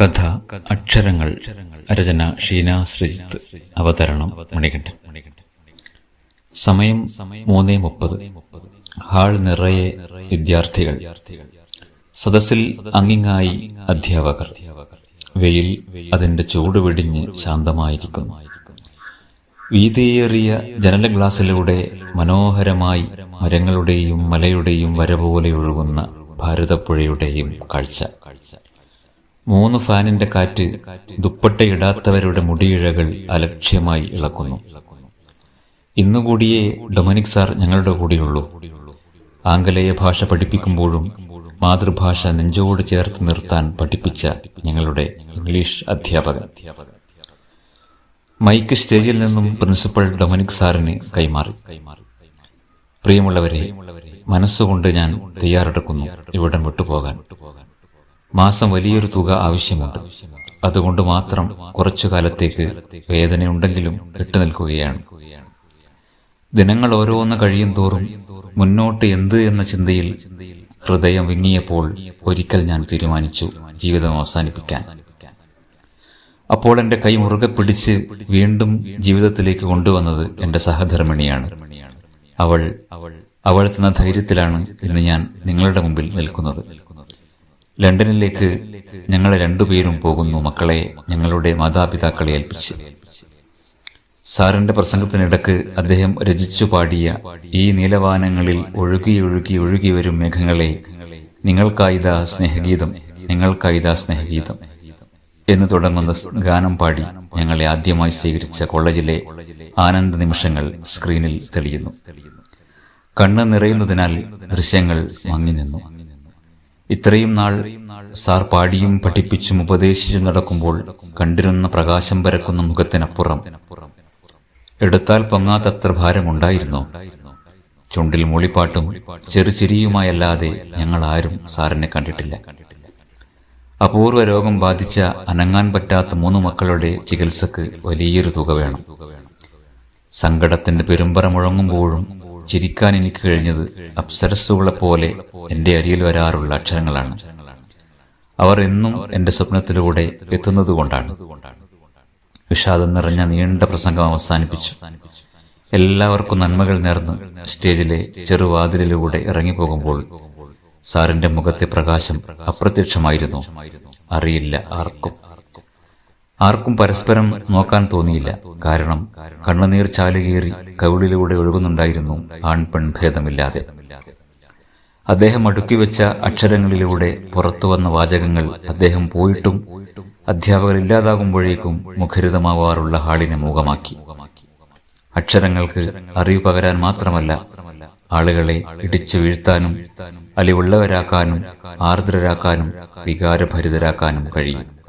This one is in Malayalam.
കഥ അക്ഷരങ്ങൾ രചന ഷീന ശ്രീജിത്ത് അവതരണം മണികണ്ഠൻ. സമയം മൂന്നേ മുപ്പത്. ഹാൾ നിറയെ വിദ്യാർത്ഥികൾ. സദസ്സിൽ അങ്ങിങ്ങായി അധ്യാപകർ. വെയിൽ അതിന്റെ ചൂട് വെടിഞ്ഞ് ശാന്തമായിരിക്കുന്നു. വീതിയേറിയ ജനല ഗ്ലാസിലൂടെ മനോഹരമായി മരങ്ങളുടെയും മലയുടെയും വര പോലെ ഒഴുകുന്ന ഭാരതപ്പുഴയുടെയും കാഴ്ച. മൂന്ന് ഫാനിന്റെ കാറ്റ് ദുപ്പട്ടയിടാത്തവരുടെ മുടിയിഴകൾ അലക്ഷ്യമായി ഇളക്കുന്നു. ഇന്നുകൂടിയേ ഡൊമിനിക് സാർ ഞങ്ങളുടെ കൂടെയുള്ളൂ. ആംഗലേയ ഭാഷ പഠിപ്പിക്കുമ്പോഴും മാതൃഭാഷ നെഞ്ചോട് ചേർത്ത് നിർത്താൻ പഠിപ്പിച്ച ഞങ്ങളുടെ ഇംഗ്ലീഷ് അധ്യാപകൻ. മൈക്ക് സ്റ്റേജിൽ നിന്നും പ്രിൻസിപ്പൽ ഡൊമിനിക് സാറിന് കൈമാറി. പ്രിയമുള്ളവരെ മനസ്സുകൊണ്ട് ഞാൻ തയ്യാറെടുക്കുന്നു ഇവിടം വിട്ടുപോകാൻ. മാസം വലിയൊരു തുക ആവശ്യമുണ്ട് അതുകൊണ്ട് മാത്രം കുറച്ചു കാലത്തേക്ക് വേദനയുണ്ടെങ്കിലും വിട്ടുനിൽക്കുകയാണ് ദിനങ്ങൾ ഓരോന്ന് കഴിയും തോറും മുന്നോട്ട് എന്ത് എന്ന ചിന്തയിൽ ഹൃദയം വിങ്ങിയപ്പോൾ ഒരിക്കൽ ഞാൻ തീരുമാനിച്ചു ജീവിതം അവസാനിപ്പിക്കാൻ. അപ്പോൾ എന്റെ കൈ മുറുകെ പിടിച്ച് വീണ്ടും ജീവിതത്തിലേക്ക് കൊണ്ടുവന്നത് എന്റെ സഹധർമ്മിണിയാണ്. അവൾ അവൾ തന്ന ധൈര്യത്തിലാണ് ഇന്ന് ഞാൻ നിങ്ങളുടെ മുമ്പിൽ നിൽക്കുന്നത്. ലണ്ടനിലേക്ക് ഞങ്ങൾ രണ്ടുപേരും പോകുന്നു മക്കളെ ഞങ്ങളുടെ മാതാപിതാക്കളെ ഏൽപ്പിച്ച്. സാറിന്റെ പ്രസംഗത്തിനിടക്ക് അദ്ദേഹം രചിച്ചു പാടിയ ഈ നീലവാനങ്ങളിൽ ഒഴുകി ഒഴുകി ഒഴുകി വരും മേഘങ്ങളെ നിങ്ങൾക്കായിതാ സ്നേഹഗീതം നിങ്ങൾക്കായിതാ സ്നേഹഗീതം എന്ന് തുടങ്ങുന്ന ഗാനം പാടി ഞങ്ങളെ ആദ്യമായി സ്വീകരിച്ച കോളേജിലെ ആനന്ദ നിമിഷങ്ങൾ സ്ക്രീനിൽ തെളിയുന്നു. കണ്ണ് നിറയുന്നതിനാൽ ദൃശ്യങ്ങൾ മങ്ങി നിന്നു ഇത്രയും നാൾ സാർ പാടിയും പഠിപ്പിച്ചും ഉപദേശിച്ചും നടക്കുമ്പോൾ കണ്ടിരുന്ന പ്രകാശം പരക്കുന്ന മുഖത്തിനപ്പുറം എടുത്താൽ പൊങ്ങാത്തത്ര ഭാരമുണ്ടായിരുന്നു? ചുണ്ടിൽ മൂളിപ്പാട്ടും ചെറുചിരിയുമായല്ലാതെ ഞങ്ങൾ ആരും സാറിനെ കണ്ടിട്ടില്ല. അപൂർവ രോഗം ബാധിച്ച അനങ്ങാൻ പറ്റാത്ത മൂന്ന് മക്കളുടെ ചികിത്സക്ക് വലിയൊരു തുക വേണം. സങ്കടത്തിന്റെ പെരുമ്പറ മുഴങ്ങുമ്പോഴും ചിരിക്കാൻ എനിക്ക് കഴിഞ്ഞത് അപ്സരസ്സുകളെപ്പോലെ എന്റെ അരിയിൽ വരാറുള്ള അക്ഷരങ്ങളാണ്. അവർ എന്നും എന്റെ സ്വപ്നത്തിലൂടെ എത്തുന്നത് കൊണ്ടാണ്. വിഷാദം നിറഞ്ഞ നീണ്ട പ്രസംഗം അവസാനിപ്പിച്ചു. എല്ലാവർക്കും നന്മകൾ നേർന്ന് സ്റ്റേജിലെ ചെറുവാതിലിലൂടെ ഇറങ്ങിപ്പോകുമ്പോൾ സാറിന്റെ മുഖത്തെ പ്രകാശം അപ്രത്യക്ഷമായിരുന്നു. അറിയില്ല ആർക്കും. ആർക്കും പരസ്പരം നോക്കാൻ തോന്നിയില്ല. കാരണം കണ്ണുനീർ ചാലുകേറി കവിളിലൂടെ ഒഴുകുന്നുണ്ടായിരുന്നു ആൺ പെൺ ഭേദമില്ലാതെ. അദ്ദേഹം അടുക്കിവെച്ച അക്ഷരങ്ങളിലൂടെ പുറത്തു വന്ന വാചകങ്ങൾ അദ്ദേഹം പോയിട്ടും അധ്യാപകർ ഇല്ലാതാകുമ്പോഴേക്കും മുഖരിതമാവാറുള്ള ഹാളിനെ മുഖമാക്കി അക്ഷരങ്ങൾക്ക് അറിവ് പകരാൻ മാത്രമല്ല ആളുകളെ ഇടിച്ചു വീഴ്ത്താനും അലിവുള്ളവരാക്കാനും ആർദ്രരാക്കാനും വികാരഭരിതരാക്കാനും കഴിയും.